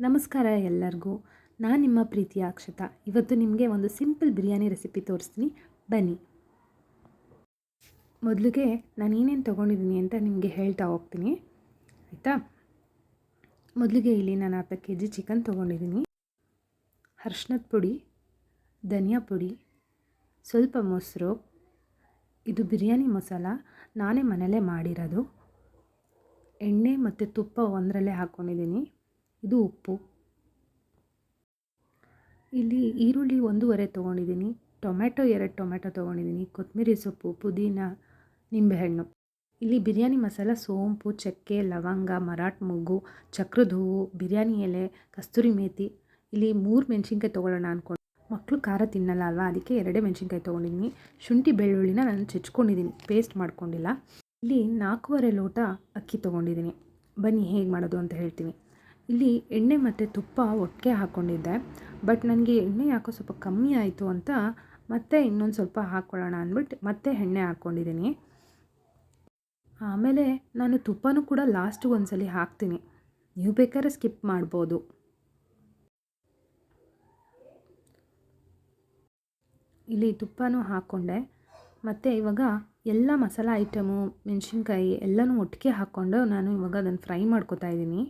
ನಮಸ್ಕಾರ ಎಲ್ಲರಿಗೂ. ನಾನು ನಿಮ್ಮ ಪ್ರೀತಿಯ ಅಕ್ಷತಾ. ಇವತ್ತು ನಿಮಗೆ ಒಂದು ಸಿಂಪಲ್ ಬಿರಿಯಾನಿ ರೆಸಿಪಿ ತೋರಿಸ್ತೀನಿ. ಬನ್ನಿ. ಮೊದಲಿಗೆ ನಾನು ಏನೇನು ತೊಗೊಂಡಿದ್ದೀನಿ ಅಂತ ನಿಮಗೆ ಹೇಳ್ತಾ ಹೋಗ್ತೀನಿ. ಆಯಿತಾ? ಮೊದಲಿಗೆ ಇಲ್ಲಿ ನಾನು ಅರ್ಧ ಕೆ ಜಿ ಚಿಕನ್ ತೊಗೊಂಡಿದ್ದೀನಿ ಅರ್ಶಿನದ ಪುಡಿ, ಧನಿಯಾ ಪುಡಿ, ಸ್ವಲ್ಪ ಮೊಸರು. ಇದು ಬಿರಿಯಾನಿ ಮಸಾಲ. ನಾನೇ ಮನೆಯಲ್ಲೇ ಮಾಡಿರೋದು. ಎಣ್ಣೆ ಮತ್ತು ತುಪ್ಪ ಒಂದರಲ್ಲೇ ಹಾಕ್ಕೊಂಡಿದ್ದೀನಿ ಇದು ಉಪ್ಪು. ಇಲ್ಲಿ ಈರುಳ್ಳಿ ಒಂದೂವರೆ ತೊಗೊಂಡಿದ್ದೀನಿ. ಟೊಮೆಟೊ ಎರಡು ಟೊಮೆಟೊ ತೊಗೊಂಡಿದ್ದೀನಿ. ಕೊತ್ತಂಬರಿ ಸೊಪ್ಪು, ಪುದೀನ, ನಿಂಬೆಹಣ್ಣು. ಇಲ್ಲಿ ಬಿರಿಯಾನಿ ಮಸಾಲ, ಸೋಂಪು, ಚಕ್ಕೆ, ಲವಂಗ, ಮರಾಠ ಮೊಗ್ಗು ಚಕ್ರದ ಹೂವು ಬಿರಿಯಾನಿ ಎಲೆ, ಕಸ್ತೂರಿ ಮೇಥಿ ಇಲ್ಲಿ ಮೂರು ಮೆಣಸಿನ್ಕಾಯಿ ತೊಗೊಳ್ಳೋಣ ಅಂದ್ಕೊಂಡು ಮಕ್ಕಳು ಖಾರ ತಿನ್ನಲ್ಲ ಅಲ್ವಾ? ಅದಕ್ಕೆ ಎರಡೇ ಮೆಣಸಿನ್ಕಾಯಿ ತೊಗೊಂಡಿದ್ದೀನಿ. ಶುಂಠಿ ಬೆಳ್ಳುಳ್ಳಿನ ನಾನು ಚೆಚ್ಕೊಂಡಿದ್ದೀನಿ. ಪೇಸ್ಟ್ ಮಾಡ್ಕೊಂಡಿಲ್ಲ. ಇಲ್ಲಿ ನಾಲ್ಕೂವರೆ ಲೋಟ ಅಕ್ಕಿ ತೊಗೊಂಡಿದ್ದೀನಿ. ಬನ್ನಿ ಹೇಗೆ ಮಾಡೋದು ಅಂತ ಹೇಳ್ತೀನಿ. ಇಲ್ಲಿ ಎಣ್ಣೆ ಮತ್ತು ತುಪ್ಪ ಒಟ್ಟಿಗೆ ಹಾಕ್ಕೊಂಡಿದ್ದೆ ಬಟ್ ನನಗೆ ಎಣ್ಣೆ ಯಾಕೋ ಸ್ವಲ್ಪ ಕಮ್ಮಿ ಆಯಿತು ಅಂತ ಮತ್ತೆ ಇನ್ನೊಂದು ಸ್ವಲ್ಪ ಹಾಕ್ಕೊಳ್ಳೋಣ ಅಂದ್ಬಿಟ್ಟು ಮತ್ತೆ ಎಣ್ಣೆ ಹಾಕ್ಕೊಂಡಿದ್ದೀನಿ ಆಮೇಲೆ ನಾನು ತುಪ್ಪನೂ ಕೂಡ ಲಾಸ್ಟಿಗೆ ಒಂದ್ಸಲಿ ಹಾಕ್ತೀನಿ. ನೀವು ಬೇಕಾದ್ರೆ ಸ್ಕಿಪ್ ಮಾಡ್ಬೋದು. ಇಲ್ಲಿ ತುಪ್ಪನೂ ಹಾಕ್ಕೊಂಡೆ. ಮತ್ತು ಇವಾಗ ಎಲ್ಲ ಮಸಾಲ ಐಟಮು, ಮೆಣಸಿನ್ಕಾಯಿ ಎಲ್ಲನೂ ಒಟ್ಟಿಗೆ ಹಾಕ್ಕೊಂಡು ನಾನು ಇವಾಗ ಅದನ್ನು ಫ್ರೈ ಮಾಡ್ಕೊತಾ ಇದ್ದೀನಿ.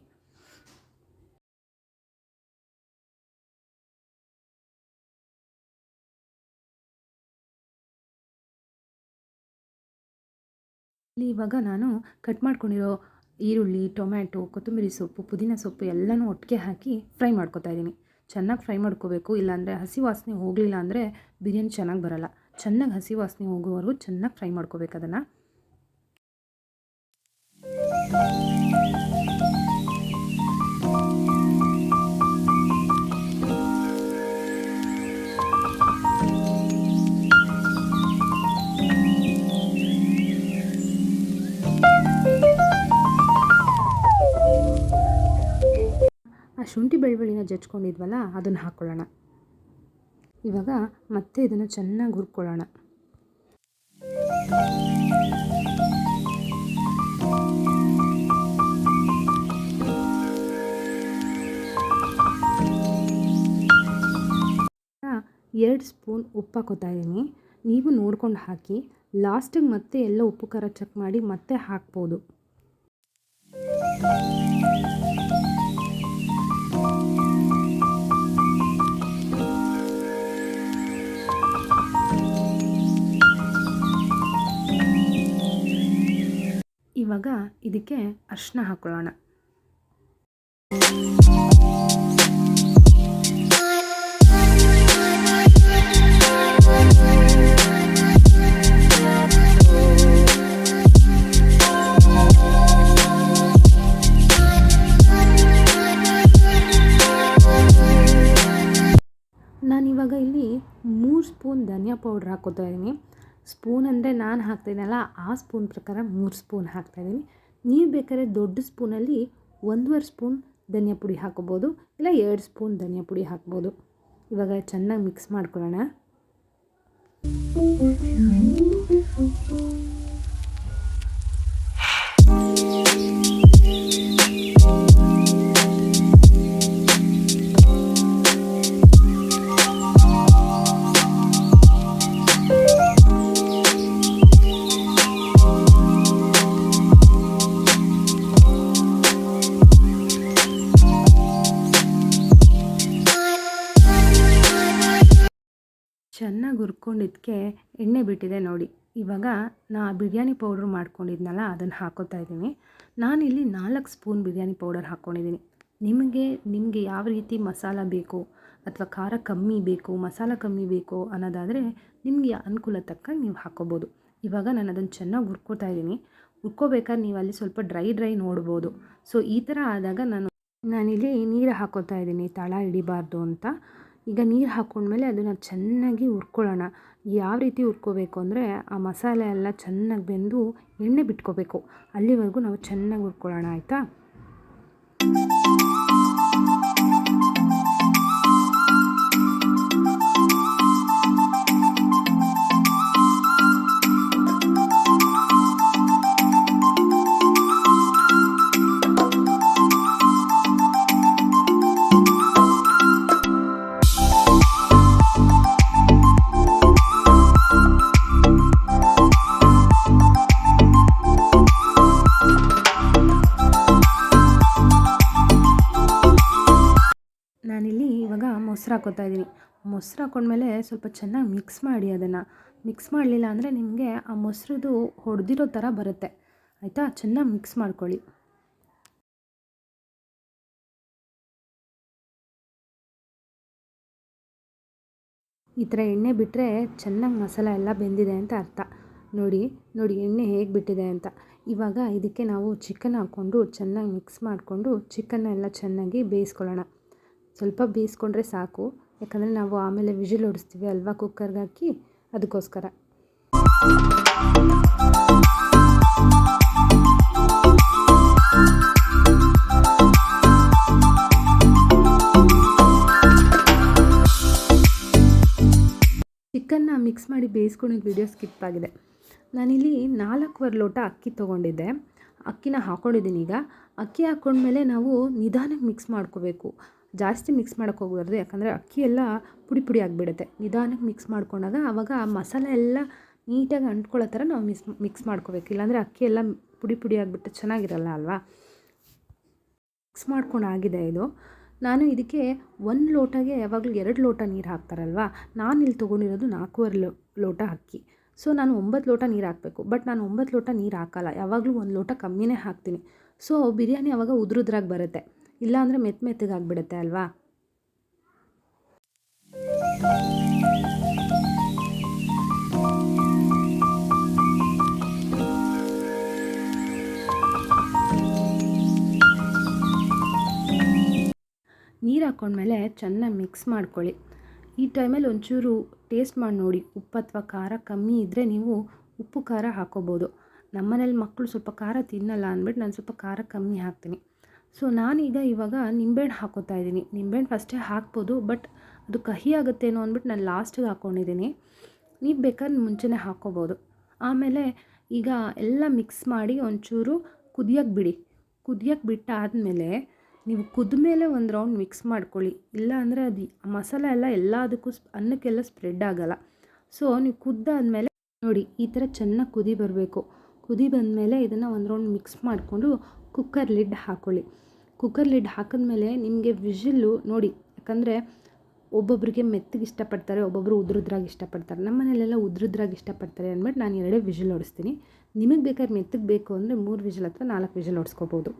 ಇಲ್ಲಿ ಇವಾಗ ನಾನು ಕಟ್ ಮಾಡ್ಕೊಂಡಿರೋ ಈರುಳ್ಳಿ, ಟೊಮ್ಯಾಟೊ, ಕೊತ್ತಂಬರಿ ಸೊಪ್ಪು, ಪುದೀನ ಸೊಪ್ಪು ಎಲ್ಲನೂ ಒಟ್ಟಿಗೆ ಹಾಕಿ ಫ್ರೈ ಮಾಡ್ಕೊತಾ ಇದ್ದೀನಿ. ಚೆನ್ನಾಗಿ ಫ್ರೈ ಮಾಡ್ಕೋಬೇಕು, ಇಲ್ಲಾಂದರೆ ಹಸಿ ವಾಸನೆ ಹೋಗಲಿಲ್ಲ ಅಂದರೆ ಬಿರಿಯಾನಿ ಚೆನ್ನಾಗಿ ಬರಲ್ಲ. ಚೆನ್ನಾಗಿ ಹಸಿ ವಾಸನೆ ಹೋಗೋವರೆಗೂ ಚೆನ್ನಾಗಿ ಫ್ರೈ ಮಾಡ್ಕೋಬೇಕು ಅದನ್ನು. ಶುಂಠಿ ಬೆಳ್ಳುಳ್ಳಿನ ಜಜ್ಕೊಂಡಿದ್ವಲ್ಲ, ಅದನ್ನು ಹಾಕ್ಕೊಳ್ಳೋಣ ಇವಾಗ ಮತ್ತೆ ಇದನ್ನು ಚೆನ್ನಾಗಿ ಹುರ್ಕೊಳ್ಳೋಣ. ಎರಡು ಸ್ಪೂನ್ ಉಪ್ಪು ಹಾಕೋತಾ ಇದ್ದೀನಿ ನೀವು ನೋಡ್ಕೊಂಡು ಹಾಕಿ, ಲಾಸ್ಟಿಗೆ ಮತ್ತೆ ಎಲ್ಲ ಉಪ್ಪು ಖಾರ ಚೆಕ್ ಮಾಡಿ ಮತ್ತೆ ಹಾಕ್ಬೋದು. ಇವಾಗ ಇದಕ್ಕೆ ಅರಿಶಿನ ಹಾಕ್ಕೊಳ್ಳೋಣ ನಾನಿವಾಗ ಇಲ್ಲಿ ಮೂರು ಸ್ಪೂನ್ ಧನಿಯಾ ಪೌಡ್ರ್ ಹಾಕೋತಾ ಇದ್ದೀನಿ. ಸ್ಪೂನ್ ಅಂದರೆ ನಾನು ಹಾಕ್ತಾಯಿದ್ದೀನಲ್ಲ ಆ ಸ್ಪೂನ್ ಪ್ರಕಾರ ಮೂರು ಸ್ಪೂನ್ ಹಾಕ್ತಾಯಿದ್ದೀನಿ ನೀವು ಬೇಕಾದ್ರೆ ದೊಡ್ಡ ಸ್ಪೂನಲ್ಲಿ ಒಂದೂವರೆ ಸ್ಪೂನ್ ಧನಿಯಾ ಪುಡಿ ಹಾಕೋಬೋದು ಇಲ್ಲ ಎರಡು ಸ್ಪೂನ್ ಧನಿಯಾ ಪುಡಿ ಹಾಕ್ಬೋದು. ಇವಾಗ ಚೆನ್ನಾಗಿ ಮಿಕ್ಸ್ ಮಾಡ್ಕೊಳ್ಳೋಣ. ಚೆನ್ನಾಗಿ ಹುರ್ಕೊಂಡಿದ್ದಕ್ಕೆ ಎಣ್ಣೆ ಬಿಟ್ಟಿದೆ ನೋಡಿ. ಇವಾಗ ನಾ ಬಿರಿಯಾನಿ ಪೌಡ್ರ್ ಮಾಡ್ಕೊಂಡಿದ್ನಲ್ಲ, ಅದನ್ನು ಹಾಕೋತಾ ಇದ್ದೀನಿ. ನಾನಿಲ್ಲಿ ನಾಲ್ಕು ಸ್ಪೂನ್ ಬಿರಿಯಾನಿ ಪೌಡರ್ ಹಾಕ್ಕೊಂಡಿದ್ದೀನಿ ನಿಮಗೆ ನಿಮಗೆ ಯಾವ ರೀತಿ ಮಸಾಲ ಬೇಕು ಅಥವಾ ಖಾರ ಕಮ್ಮಿ ಬೇಕು, ಮಸಾಲ ಕಮ್ಮಿ ಬೇಕು ಅನ್ನೋದಾದರೆ ನಿಮಗೆ ಅನುಕೂಲ ತಕ್ಕಂಗೆ ನೀವು ಹಾಕ್ಕೋಬೋದು ಇವಾಗ ನಾನು ಅದನ್ನು ಚೆನ್ನಾಗಿ ಹುರ್ಕೋತಾ ಇದ್ದೀನಿ. ಹುರ್ಕೋಬೇಕಾದ್ರೆ ನೀವು ಅಲ್ಲಿ ಸ್ವಲ್ಪ ಡ್ರೈ ಡ್ರೈ ನೋಡ್ಬೋದು. ಸೊ, ಈ ಥರ ಆದಾಗ ನಾನು ನಾನಿಲ್ಲಿ ನೀರು ಹಾಕೋತಾ ಇದ್ದೀನಿ. ತಳ ಹಿಡಿಬಾರ್ದು ಅಂತ. ಈಗ ನೀರು ಹಾಕ್ಕೊಂಡ್ಮೇಲೆ ಅದನ್ನು ಚೆನ್ನಾಗಿ ಹುರ್ಕೊಳ್ಳೋಣ. ಯಾವ ರೀತಿ ಹುರ್ಕೋಬೇಕು ಅಂದರೆ ಆ ಮಸಾಲೆ ಎಲ್ಲ ಚೆನ್ನಾಗಿ ಬೆಂದು ಎಣ್ಣೆ ಬಿಟ್ಕೋಬೇಕು. ಅಲ್ಲಿವರೆಗೂ ನಾವು ಚೆನ್ನಾಗಿ ಹುರ್ಕೊಳ್ಳೋಣ, ಆಯಿತಾ? ಹಾಕೋತಾ ಇದ್ದೀನಿ. ಮೊಸರು ಹಾಕೊಂಡ್ಮೇಲೆ ಸ್ವಲ್ಪ ಚೆನ್ನಾಗಿ ಮಿಕ್ಸ್ ಮಾಡಿ ಅದನ್ನು. ಮಿಕ್ಸ್ ಮಾಡಲಿಲ್ಲ ಅಂದರೆ ನಿಮಗೆ ಆ ಮೊಸರದು ಹೊಡೆದಿರೋ ಥರ ಬರುತ್ತೆ. ಆಯಿತಾ? ಚೆನ್ನಾಗಿ ಮಿಕ್ಸ್ ಮಾಡ್ಕೊಳ್ಳಿ. ಈ ಥರ ಎಣ್ಣೆ ಬಿಟ್ಟರೆ ಚೆನ್ನಾಗಿ ಮಸಾಲ ಎಲ್ಲ ಬೆಂದಿದೆ ಅಂತ ಅರ್ಥ. ನೋಡಿ ನೋಡಿ ಎಣ್ಣೆ ಹೇಗೆ ಬಿಟ್ಟಿದೆ ಅಂತ. ಇವಾಗ ಇದಕ್ಕೆ ನಾವು ಚಿಕನ್ ಹಾಕ್ಕೊಂಡು ಚೆನ್ನಾಗಿ ಮಿಕ್ಸ್ ಮಾಡಿಕೊಂಡು ಚಿಕನ್ನ ಎಲ್ಲ ಚೆನ್ನಾಗಿ ಬೇಯಿಸ್ಕೊಳ್ಳೋಣ. ಸ್ವಲ್ಪ ಬೇಯಿಸ್ಕೊಂಡ್ರೆ ಸಾಕು. ಯಾಕಂದರೆ ನಾವು ಆಮೇಲೆ ವಿಜಿಲ್ ಓಡಿಸ್ತೀವಿ ಅಲ್ವಾ ಕುಕ್ಕರ್ಗೆ ಹಾಕಿ? ಅದಕ್ಕೋಸ್ಕರ. ಚಿಕನ್ನ ಮಿಕ್ಸ್ ಮಾಡಿ ಬೇಯಿಸ್ಕೊಂಡಿದ್ದ ವಿಡಿಯೋ ಸ್ಕಿಪ್ ಆಗಿದೆ. ನಾನಿಲ್ಲಿ ನಾಲ್ಕೂವರೆ ಲೋಟ ಅಕ್ಕಿ ತೊಗೊಂಡಿದ್ದೆ. ಅಕ್ಕಿನ ಹಾಕ್ಕೊಂಡಿದ್ದೀನಿ ಈಗ. ಅಕ್ಕಿ ಹಾಕ್ಕೊಂಡ್ಮೇಲೆ ನಾವು ನಿಧಾನಕ್ಕೆ ಮಿಕ್ಸ್ ಮಾಡ್ಕೋಬೇಕು. ಜಾಸ್ತಿ ಮಿಕ್ಸ್ ಮಾಡೋಕ್ಕೆ ಹೋಗ್ಬಾರ್ದು ಯಾಕಂದರೆ ಅಕ್ಕಿ ಎಲ್ಲ ಪುಡಿ ಪುಡಿ ಆಗಿಬಿಡುತ್ತೆ. ನಿಧಾನಕ್ಕೆ ಮಿಕ್ಸ್ ಮಾಡ್ಕೊಂಡಾಗ ಆವಾಗ ಮಸಾಲೆ ಎಲ್ಲ ನೀಟಾಗಿ ಅಂಟ್ಕೊಳ್ಳೋ ಥರ ನಾವು ಮಿಸ್ ಮಿಕ್ಸ್ ಮಾಡ್ಕೋಬೇಕು. ಇಲ್ಲಾಂದರೆ ಅಕ್ಕಿ ಎಲ್ಲ ಪುಡಿ ಪುಡಿ ಆಗಿಬಿಟ್ಟು ಚೆನ್ನಾಗಿರಲ್ಲ ಅಲ್ವಾ? ಮಿಕ್ಸ್ ಮಾಡ್ಕೊಂಡು ಆಗಿದೆ ಇದು. ನಾನು ಇದಕ್ಕೆ ಒಂದು ಲೋಟಗೆ ಯಾವಾಗಲೂ ಎರಡು ಲೋಟ ನೀರು ಹಾಕ್ತಾರಲ್ವ? ನಾನು ಇಲ್ಲಿ ತೊಗೊಂಡಿರೋದು ನಾಲ್ಕೂವರೆ ಲೋ, ಲೋಟ ಅಕ್ಕಿ. ಸೊ ನಾನು ಒಂಬತ್ತು ಲೋಟ ನೀರು ಹಾಕಬೇಕು. ಬಟ್ ನಾನು ಒಂಬತ್ತು ಲೋಟ ನೀರು ಹಾಕಲ್ಲ. ಯಾವಾಗಲೂ ಒಂದು ಲೋಟ ಕಮ್ಮಿನೇ ಹಾಕ್ತೀನಿ. ಸೊ ಬಿರಿಯಾನಿ ಅವಾಗ ಉದುರುದ್ರಾಗಿ ಬರುತ್ತೆ. ಇಲ್ಲಾಂದರೆ ಮೆತ್ತ ಮೆತ್ತಗೆ ಆಗಿಬಿಡುತ್ತೆ ಅಲ್ವಾ? ನೀರು ಹಾಕ್ಕೊಂಡ್ಮೇಲೆ ಚೆನ್ನಾಗಿ ಮಿಕ್ಸ್ ಮಾಡ್ಕೊಳ್ಳಿ. ಈ ಟೈಮಲ್ಲಿ ಒಂಚೂರು ಟೇಸ್ಟ್ ಮಾಡಿ ನೋಡಿ. ಉಪ್ಪು ಅಥವಾ ಖಾರ ಕಮ್ಮಿ ಇದ್ದರೆ ನೀವು ಉಪ್ಪು ಖಾರ ಹಾಕೋಬೋದು. ನಮ್ಮನೇಲಿ ಮಕ್ಕಳು ಸ್ವಲ್ಪ ಖಾರ ತಿನ್ನಲ್ಲ ಅಂದ್ಬಿಟ್ಟು ನಾನು ಸ್ವಲ್ಪ ಖಾರ ಕಮ್ಮಿ ಹಾಕ್ತೀನಿ. ಸೊ ನಾನೀಗ ಇವಾಗ ನಿಂಬೆಹಣ್ಣು ಹಾಕೋತಾ ಇದ್ದೀನಿ. ನಿಂಬೆಹಣ್ಣು ಫಸ್ಟೇ ಹಾಕ್ಬೋದು ಬಟ್ ಅದು ಕಹಿ ಆಗುತ್ತೇನೋ ಅಂದ್ಬಿಟ್ಟು ನಾನು ಲಾಸ್ಟಿಗೆ ಹಾಕ್ಕೊಂಡಿದ್ದೀನಿ ನೀವು ಬೇಕಾದ್ರೆ ಮುಂಚೆನೇ ಹಾಕ್ಕೋಬೋದು ಆಮೇಲೆ ಈಗ ಎಲ್ಲ ಮಿಕ್ಸ್ ಮಾಡಿ ಒಂಚೂರು ಕುದಿಯೋಕೆ ಬಿಡಿ. ಕುದಿಯೋಕೆ ಬಿಟ್ಟಾದಮೇಲೆ ನೀವು ಕುದ್ಮೇಲೆ ಒಂದು ರೌಂಡ್ ಮಿಕ್ಸ್ ಮಾಡ್ಕೊಳ್ಳಿ. ಇಲ್ಲ ಅಂದರೆ ಅದು ಮಸಾಲ ಎಲ್ಲ ಎಲ್ಲದಕ್ಕೂ ಅನ್ನಕ್ಕೆಲ್ಲ ಸ್ಪ್ರೆಡ್ ಆಗೋಲ್ಲ. ಸೊ ನೀವು ಕುದ್ದಾದಮೇಲೆ ನೋಡಿ, ಈ ಥರ ಚೆನ್ನಾಗಿ ಕುದಿ ಬರಬೇಕು. ಕುದಿ ಬಂದಮೇಲೆ ಇದನ್ನು ಒಂದು ರೌಂಡ್ ಮಿಕ್ಸ್ ಮಾಡಿಕೊಂಡು ಕುಕ್ಕರ್ ಲಿಡ್ ಹಾಕ್ಕೊಳ್ಳಿ ಕುಕ್ಕರ್ ಲಿಡ್ ಹಾಕಿದ್ಮೇಲೆ ನಿಮಗೆ ವಿಷಿಲ್ಲು ನೋಡಿ, ಯಾಕಂದರೆ ಒಬ್ಬೊಬ್ಬರಿಗೆ ಮೆತ್ತಗೆ ಇಷ್ಟಪಡ್ತಾರೆ ಒಬ್ಬೊಬ್ಬರು ಉದ್ರುದ್ರಾಗಿ ಇಷ್ಟಪಡ್ತಾರೆ. ನಮ್ಮ ಮನೆಯಲ್ಲೆಲ್ಲ ಉದ್ರುದ್ರಾಗಿ ಇಷ್ಟಪಡ್ತಾರೆ ಅಂದ್ಬಿಟ್ಟು ನಾನು ಎರಡೇ ವಿಷಲ್ ಹೊಡಿಸ್ತೀನಿ ನಿಮಗೆ ಬೇಕಾದ್ರೆ ಮೆತ್ತಗೆ ಬೇಕು ಅಂದರೆ ಮೂರು ವಿಷಲ್ ಅಥವಾ ನಾಲ್ಕು ವಿಷಲ್ ಹೊಡ್ಸ್ಕೊಬೋದು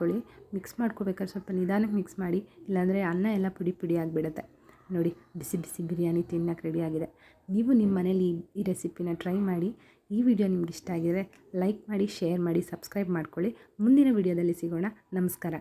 ಮಾಡ್ಕೊಳ್ಳಿ. ಮಿಕ್ಸ್ ಮಾಡ್ಕೋಬೇಕಾದ್ರೆ ಸ್ವಲ್ಪ ನಿಧಾನಕ್ಕೆ ಮಿಕ್ಸ್ ಮಾಡಿ, ಇಲ್ಲಾಂದರೆ ಅನ್ನ ಎಲ್ಲ ಪುಡಿ ಪುಡಿ ಆಗಿಬಿಡುತ್ತೆ. ನೋಡಿ, ಬಿಸಿ ಬಿಸಿ ಬಿರಿಯಾನಿ ತಿನ್ನೋಕೆ ರೆಡಿಯಾಗಿದೆ ನೀವು ನಿಮ್ಮ ಮನೇಲಿ ಈ- ರೆಸಿಪಿನ ಟ್ರೈ ಮಾಡಿ, ಈ ವಿಡಿಯೋ ನಿಮ್ಗೆ ಇಷ್ಟ ಆಗಿದರೆ ಲೈಕ್ ಮಾಡಿ ಶೇರ್ ಮಾಡಿ ಸಬ್ಸ್ಕ್ರೈಬ್ ಮಾಡ್ಕೊಳ್ಳಿ. ಮುಂದಿನ ವಿಡಿಯೋದಲ್ಲಿ ಸಿಗೋಣ. ನಮಸ್ಕಾರ.